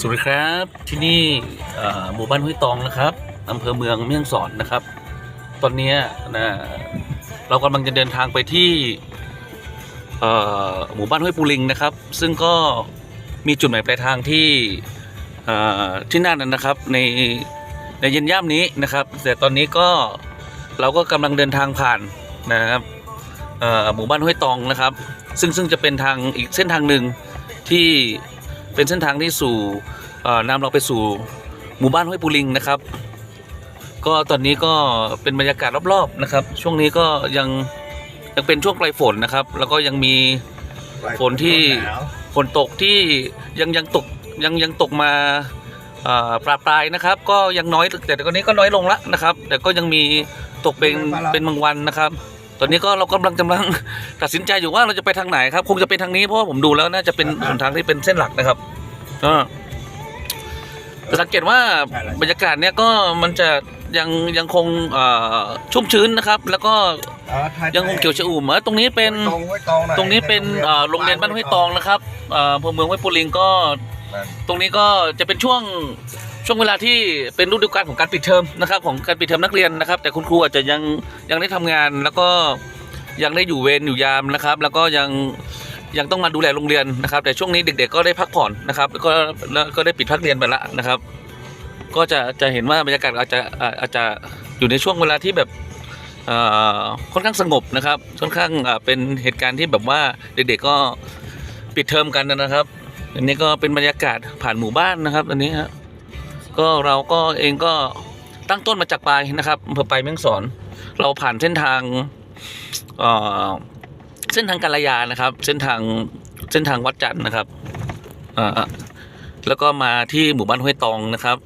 สวัสดีครับที่นี่หมู่บ้านห้วยตองนะครับอำเภอเมืองเมี่ยงสอนนะครับ ตอนนี้นะเรากำลังจะเดินทางไปที่หมู่บ้านห้วยปูลิงนะครับ ซึ่งก็มีจุดหมายปลายทางที่ที่นั่นนะครับในในเย็นย่ำนี้นะครับ แต่ตอนนี้ก็เราก็กำลังเดินทางผ่านนะครับหมู่บ้านห้วยตองนะครับ ซึ่งซึ่งจะเป็นทางอีกเส้นทางหนึ่งที่ เป็นเส้นทางที่สู่เอ่อนำเราไปสู่หมู่บ้านห้วยปูลิงนะครับ ก็ตอนนี้ก็เป็นบรรยากาศรอบๆนะครับ ช่วงนี้ก็ยังยังเป็นช่วงปลายฝนนะครับ แล้วก็ยังมีฝนที่ฝนตกที่ยังยังตกยังยังตกมาเอ่อปลาปลายนะครับ ก็ยังน้อยแต่ตอนนี้ก็น้อยลงละนะครับ แต่ก็ยังมีตกเป็นเป็นบางวันนะครับ ตอนนี้ก็เรากำลังกำลังตัดสินใจอยู่ว่าเราจะไปทางไหนครับ คงจะเป็นทางนี้เพราะว่าผมดูแล้วน่าจะเป็นหนทางที่เป็นเส้นหลักนะครับก็แต่สังเกตว่าบรรยากาศเนี้ยก็มันจะยังยังคงเอ่อชุ่มชื้นนะครับ แล้วก็ยังคงเขียวชอุ่มเออตรงนี้เป็นตรงไว้ตรงหอยตรงนี้เป็นเอ่อโรงเรียนบ้านห้วยตองนะครับเอ่ออำเภอเมืองห้วยปูลิงก็นั่นตรงนี้ก็จะเป็นช่วง ช่วงเวลาที่เป็นฤดูกาลของการปิดเทอมนะครับของการปิดเทอมนักเรียนนะครับ แต่คุณครูอาจจะยังยังได้ทำงานแล้วก็ยังได้อยู่เวรอยู่ยามนะครับ แล้วก็ยังยังต้องมาดูแลโรงเรียนนะครับ แต่ช่วงนี้เด็ก ๆ ก็ได้พักผ่อนนะครับแล้วก็แล้วก็ได้ปิดพักเรียนไปละนะครับ ก็จะจะเห็นว่าบรรยากาศอาจจะอาจจะอยู่ในช่วงเวลาที่แบบอ่อค่อนข้างสงบนะครับค่อนข้างอ่าเป็นเหตุการณ์ที่แบบว่าเด็ก ๆก็ปิดเทอมกันนะครับ อันนี้ก็เป็นบรรยากาศผ่านหมู่บ้านนะครับ อันนี้ฮะ ก็เราก็เองก็ตั้งต้นมาจากปลายนะครับอำเภอปลายแม่ฮ่องสอน เราผ่านเส้นทางเอ่อเส้นทางกาลยานะครับ เส้นทางเส้นทางวัดจันทร์นะครับอ่าแล้วก็มาที่หมู่บ้านห้วยตองนะครับ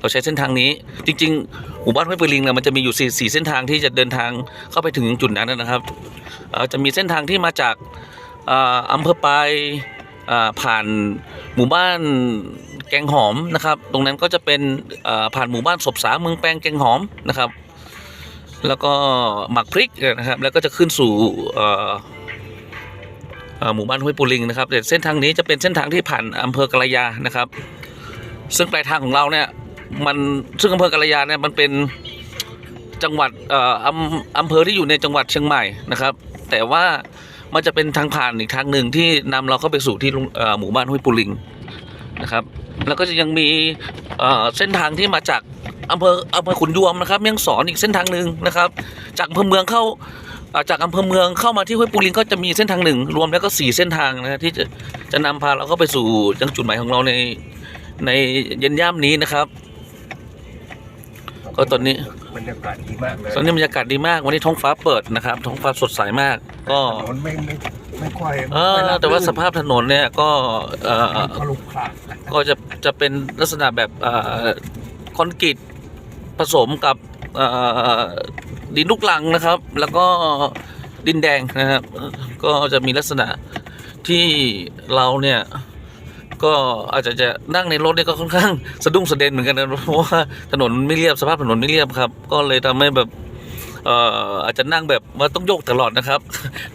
เราใช้เส้นทางนี้ จริงๆ หมู่บ้านห้วยปลิงเนี่ยมันจะมีอยู่สี่สี่เส้นทางที่จะเดินทางเข้าไปถึงจุดนั้นนะครับเอ่อจะมีเส้นทางที่มาจากอ่ออำเภอปลายอ่าผ่านหมู่บ้าน แกงหอมนะครับ ตรงนั้นก็จะเป็นผ่านหมู่บ้านศพสาเมืองแปลงแกงหอมนะครับ แล้วก็หมักพริกนะครับ แล้วก็จะขึ้นสู่หมู่บ้านห้วยปูลิงนะครับเส้นทางนี้จะเป็นเส้นทางที่ผ่านอำเภอกะระยานะครับ ซึ่งปลายทางของเราเนี่ยมันซึ่งอำเภอกะระยาเนี่ยมันเป็นจังหวัดเอ่ออำเภอที่อยู่ในจังหวัดเชียงใหม่นะครับ แต่ว่ามันจะเป็นทางผ่านอีกทางหนึ่งที่นำเราเข้าไปสู่ที่หมู่บ้านห้วยปูลิง นะครับ แล้วก็จะยังมีเอ่อเส้นทางที่มาจากอำเภออำเภอขุนยวมนะครับเมียงสอนอีกเส้นทางหนึ่งนะครับ จากอำเภอเมืองเข้าเอ่อจากอำเภอเมืองเข้ามาที่ห้วยปูลิงก็จะมีเส้นทางหนึ่งรวมแล้วก็สี่เส้นทางนะครับที่จะจะนำพาเราเข้าไปสู่ยังจุดหมายของเราในในเย็นย่ำนี้นะครับ ก็ตอนนี้บรรยากาศดีมากเลยตอนนี้บรรยากาศดีมากวันนี้ท้องฟ้าเปิดนะครับ ท้องฟ้าสดใสมาก ก็ถนนไม่ไม่ ไม่ค่อยเออไม่รับแต่ว่าสภาพถนนเนี่ยก็เอ่อขลุกขลักก็จะจะเป็นลักษณะแบบเอ่อคอนกรีตผสมกับเอ่อดินลูกลังนะครับ แล้วก็ดินแดงนะครับ ก็จะมีลักษณะที่เราเนี่ยก็อาจจะจะนั่งในรถเนี่ยก็ค่อนข้างสะดุ้งสะเด็นเหมือนกันนะเพราะว่าถนนไม่เรียบสภาพถนนไม่เรียบครับ ก็เลยทำให้แบบ เอ่ออาจจะนั่งแบบว่าต้องโยกตลอดนะครับ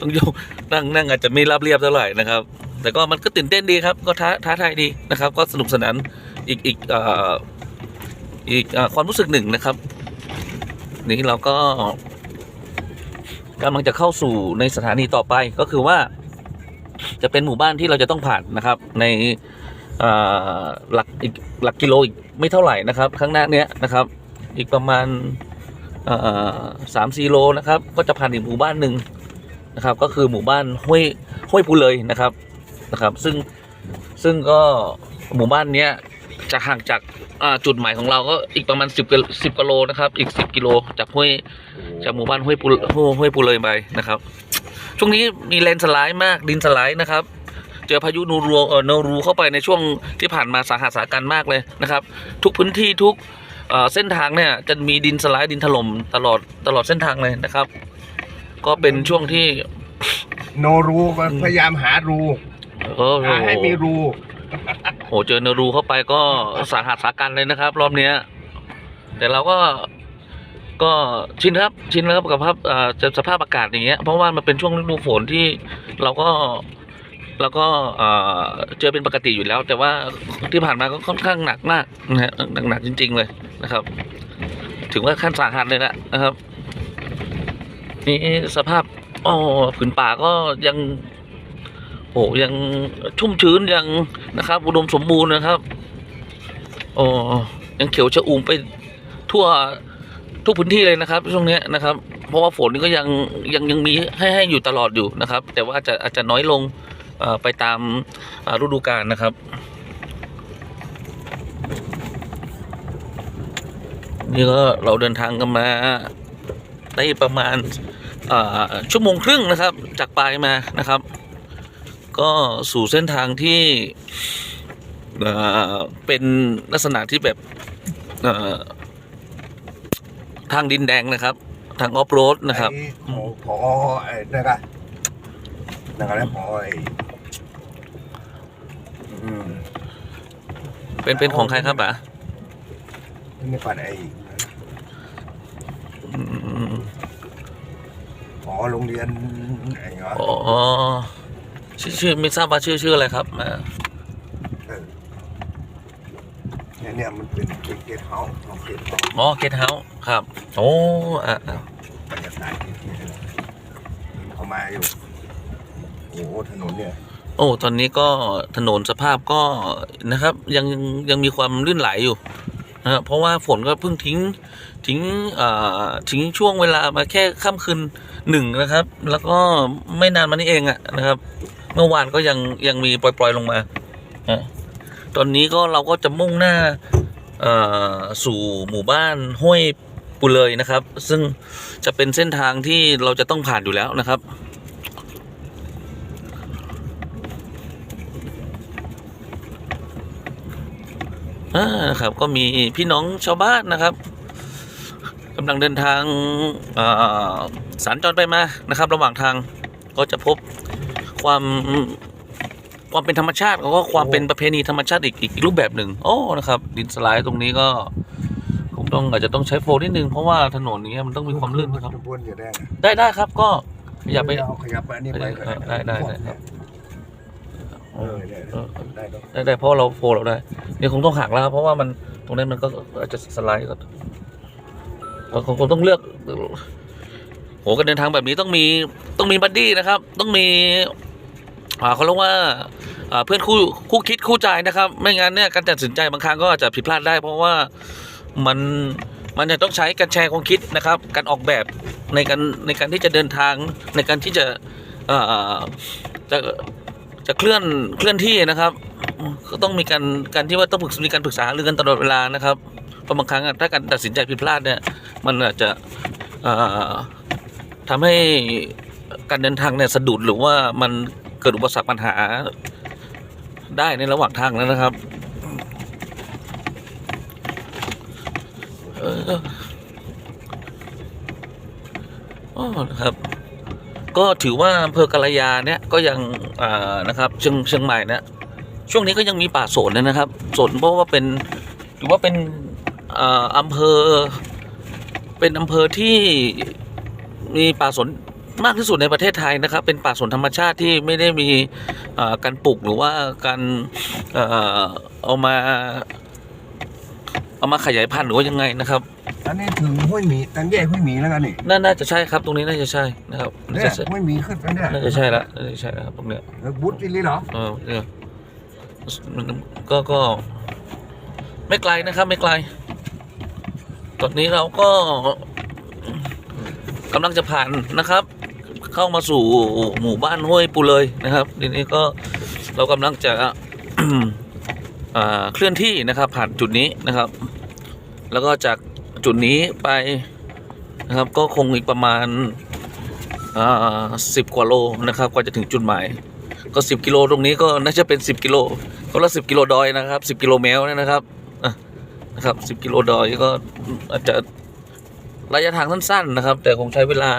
ต้องโยกนั่งนั่งอาจจะไม่ราบเรียบเท่าไหร่นะครับ แต่ก็มันก็ตื่นเต้นดีครับ ก็ท้าท้าทายดีนะครับ ก็สนุกสนานอีกอีกเอ่ออีกอความรู้สึกหนึ่งนะครับ นี่เราก็กำลังจะเข้าสู่ในสถานีต่อไปก็คือว่า จะเป็นหมู่บ้านที่เราจะต้องผ่านนะครับ ในหลักอีกหลักกิโลอีกไม่เท่าไหร่นะครับ ข้างหน้าเนี้ยนะครับ อีกประมาณ สามสี่โลนะครับก็จะผ่านอีกหมู่บ้านหนึ่งนะครับ ก็คือหมู่บ้านห้วยห้วยภูเลยนะครับนะครับ ซึ่งซึ่งก็หมู่บ้านเนี้ยจะห่างจากจุดหมายของเราก็อีกประมาณสิบสิบกิโลนะครับ อีกสิบกิโลจากห้วยจากหมู่บ้านห้วยปูห้วยห้วยภูเลยไปนะครับ ช่วงนี้มีแลนสไลด์มากดินสไลด์นะครับ เจอพายุนูรูเออโนรูเข้าไปในช่วงที่ผ่านมาสาหัสสากันมากเลยนะครับ ทุกพื้นที่ทุก เอ่อเส้นทางเนี่ยจะมีดินสไลด์ดินถล่มตลอดตลอดเส้นทางเลยนะครับ ก็เป็นช่วงที่โนรูพยายามหารูเออโหหาให้มีรูโหเจอโนรูเข้าไปก็สาหัสสากันเลยนะครับ รอบเนี้ย แต่เราก็ก็ชินครับชินแล้วกับภาพเอ่อจะสภาพอากาศอย่างเงี้ยเพราะว่ามันเป็นช่วงฤดูฝนที่เราก็ แล้วก็เอ่อเจอเป็นปกติอยู่แล้ว แต่ว่าที่ผ่านมาก็ค่อนข้างหนักมากนะฮะหนักหนักจริง ๆ เลยนะครับ ถึงว่าขั้นสาหัสเลยละนะครับนี่สภาพอ๋อผืนป่าก็ยังโอ้ยังชุ่มชื้นยังนะครับ อุดมสมบูรณ์นะครับโอ้ยังเขียวชะอุ่มไปทั่วทุกพื้นที่เลยนะครับ ช่วงนี้นะครับ เพราะว่าฝนนี่ก็ยังยังยังมีให้ให้อยู่ตลอดอยู่นะครับ แต่ว่าอาจจะอาจจะน้อยลง ไปตามฤดูกาลนะครับ นี่ก็เราเดินทางกันมาได้ประมาณชั่วโมงครึ่งนะครับ จากปลายมานะครับ ก็สู่เส้นทางที่เป็นลักษณะที่แบบทางดินแดงนะครับ ทางออฟโรดนะครับอ้พอไอ้นั่นก็นั่นก็แล้วพอไอ้ เป็นเป็นของใครครับป๋านี่ปันไอ้อืมพอโรงเรียนไอ้เหรออ๋อชื่อชื่อไม่ทราบว่าชื่อชื่ออะไรครับอ่าเออเนี่ยเนี่ยมันเป็นเป็นเกสเฮาส์ของเกสเฮาส์อ๋อเกตเฮาส์ครับ โอ้อ่าอ่าบรรยากาศที่นี่นะเข้ามาอยู่โอ้โหถนนเนี่ย โอ้ตอนนี้ก็ถนนสภาพก็นะครับ ยังยังมีความลื่นไหลอยู่นะครับเพราะว่าฝนก็เพิ่งทิ้งทิ้งเอ่อทิ้งช่วงเวลามาแค่ค่ำคืนหนึ่งนะครับ แล้วก็ไม่นานมานี้เองอะนะครับ เมื่อวานก็ยังยังมีปล่อย ๆลงมาตอนนี้ก็เราก็จะมุ่งหน้าเอ่อสู่หมู่บ้านห้วยปุเลยนะครับ ซึ่งจะเป็นเส้นทางที่เราจะต้องผ่านอยู่แล้วนะครับ นะครับ ก็มีพี่น้องชาวบ้านนะครับกำลังเดินทางเอ่อสัญจรไปมานะครับ ระหว่างทางก็จะพบความความเป็นธรรมชาติแล้วก็ความเป็นประเพณีธรรมชาติอีกอีกอีกรูปแบบหนึ่งโอ้นะครับ ดินสไลด์ตรงนี้ก็คงต้องอาจจะต้องใช้โฟล์นิดนึงเพราะว่าถนนนี้มันต้องมีความลื่นนะครับจะบ้วนอยู่ได้นะได้ได้ครับก็อย่าไปเอาขยับมาอันนี้ไปก็ได้ได้ได้ครับ เออเนี่ยเออได้เนอะได้ได้เพราะเราโฟล์เราได้เดี๋ยวคงต้องหักแล้วครับเพราะว่ามันตรงนี้นมันก็อาจจะสไลด์ก็เราคงต้องเลือกโหการเดินทางแบบนี้ต้องมีต้องมีบัดดี้นะครับ ต้องมีอ่าเขาเรียกว่าอ่าเพื่อนคู่คู่คิดคู่ใจนะครับ ไม่งั้นเนี่ยการตัดสินใจบางครั้งก็อาจจะผิดพลาดได้ เพราะว่ามันมันจะต้องใช้การแชร์ความคิดนะครับ การออกแบบในการในการที่จะเดินทางในการที่จะเอ่อจะ จะเคลื่อนเคลื่อนที่นะครับ ก็ต้องมีการการที่ว่าต้องปรึกมีการปรึกษาหรือกันตลอดเวลานะครับเพราะบางครั้งถ้าการตัดสินใจผิดพลาดเนี่ยมันอาจจะเอ่อทำให้การเดินทางเนี่ยสะดุดหรือว่ามันเกิดอุปสรรคปัญหาได้ในระหว่างทางนั้นนะครับอ๋อครับ ก็ถือว่าอำเภอกาลยาเนี่ยก็ยังอ่านะครับเชียงเชียงใหม่เนี่ยช่วงนี้ก็ยังมีป่าสนนะครับสนเพราะว่าเป็นถือว่าเป็นอ่าอำเภอ เป็นอำเภอที่มีป่าสนมากที่สุดในประเทศไทยนะครับ เป็นป่าสนธรรมชาติที่ไม่ได้มีอ่าการปลูกหรือว่าการเอ่อเอามาเอามาขยายพันธุ์หรือว่ายังไงนะครับ อันนี้ถึงห้วยหมีตังแยกห้วยหมีแล้วกันนี่น่าน่าจะใช่ครับ ตรงนี้น่าจะใช่นะครับน่าเนี่ยจะใช่ห้วยหมีขึ้นไปเนี่ยน่าจะใช่ละน่าจะใช่แล้วครับตรงเนี้ยเออบุ๊ทจิลี่เหรอเออเนี่ยมันก็ก็ ไม่ไกลนะครับ ไม่ไกล ตอนนี้เราก็กำลังจะผ่านนะครับ เข้ามาสู่หมู่บ้านห้วยปูเลยนะครับทีนี้ก็เรากำลังจะ อ่าเคลื่อนที่นะครับ ผ่านจุดนี้นะครับ แล้วก็จาก จุดนี้ไปนะครับก็คงอีกประมาณอ่าสิบกว่าโลนะครับกว่าจะถึงจุดหมาย ก็สิบกิโลตรงนี้ก็น่าจะเป็นสิบกิโลก็ละสิบกิโลดอยนะครับสิบกิโลแมวเนี่ยนะครับนะครับสิบกิโลดอยก็อาจจะระยะทางสั้นๆนะครับ แต่คงใช้เวลา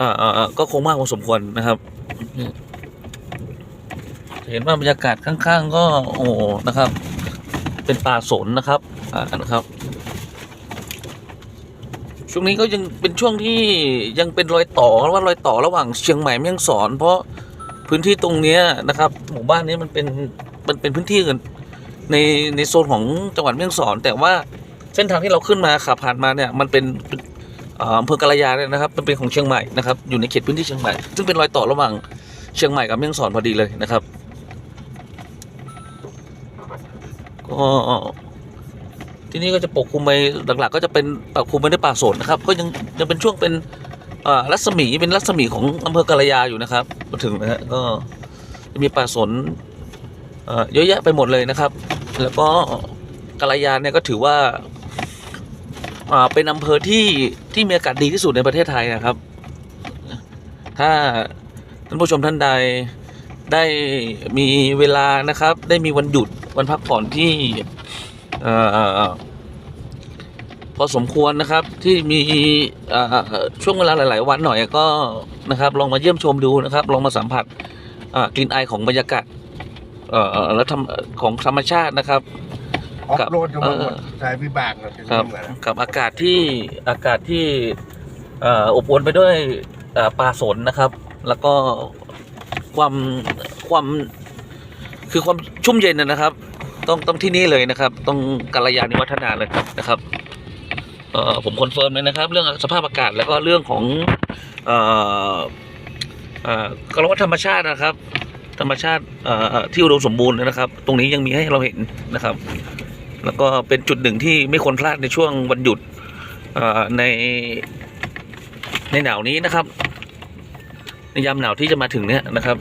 อ่าอ่าก็คงมากพอสมควรนะครับ เห็นว่าบรรยากาศข้างๆ ก็โอ้โหนะครับ เป็นป่าสนนะครับอ่านะครับ ช่วงนี้ก็ยังเป็นช่วงที่ยังเป็นรอยต่อว่ารอยต่อระหว่างเชียงใหม่แม่ฮ่องสอน เพราะพื้นที่ตรงเนี้ยนะครับ หมู่บ้านนี้มันเป็นมันเป็นพื้นที่อื่นในในโซนของจังหวัดแม่ฮ่องสอน แต่ว่าเส้นทางที่เราขึ้นมาขับผ่านมาเนี่ยมันเป็นเอ่ออำเภอกาลยาเนี่ยนะครับมันเป็นของเชียงใหม่นะครับอยู่ในเขตพื้นที่เชียงใหม่ซึ่งเป็นรอยต่อระหว่างเชียงใหม่กับแม่ฮ่องสอนพอดีเลยนะครับก็ ที่นี่ก็จะปกคลุมไปหลักๆ ก็จะเป็นปกคลุมไปด้วยป่าสนนะครับ ก็ยังยังเป็นช่วงเป็นอ่อรัศมีเป็นรัศมีของอำเภอกาลยาอยู่นะครับมาถึงนะฮะก็จะมีป่าสนเอ่อเยอะแยะไปหมดเลยนะครับ แล้วก็กาลยาเนี่ยก็ถือว่าอ่าเป็นอำเภอที่ที่มีอากาศดีที่สุดในประเทศไทยนะครับ ถ้าท่านผู้ชมท่านใดได้มีเวลานะครับ ได้มีวันหยุดวันพักผ่อนที่ เอ่อพอสมควรนะครับที่มีเอ่อช่วงเวลาหลาย ๆ วันหน่อยก็นะครับ ลองมาเยี่ยมชมดูนะครับ ลองมาสัมผัสอ่ากลิ่นอายของบรรยากาศเอ่อและธรรมของธรรมชาตินะครับออฟครับโรดอยู่มาหมดเออสายวิบากนะที่ครับนี่เหมือนกันกับอากาศที่อากาศที่เอ่ออบอวลไปด้วยเอ่อป่าสนนะครับ แล้วก็ความความคือความชุ่มเย็นนะนะครับ ต้องต้องที่นี่เลยนะครับ ต้องกาลยานิวัฒนาเลยนะครับเอ่อผมคอนเฟิร์มเลยนะครับ เรื่องสภาพอากาศแล้วก็เรื่องของเอ่อเอ่อกรวธรรมชาตินะครับ ธรรมชาติเอ่อที่อุดมสมบูรณ์นะครับ ตรงนี้ยังมีให้เราเห็นนะครับ แล้วก็เป็นจุดหนึ่งที่ไม่ควรพลาดในช่วงวันหยุดเอ่อในในหนาวนี้นะครับ ในยามหนาวที่จะมาถึงเนี้ยนะครับ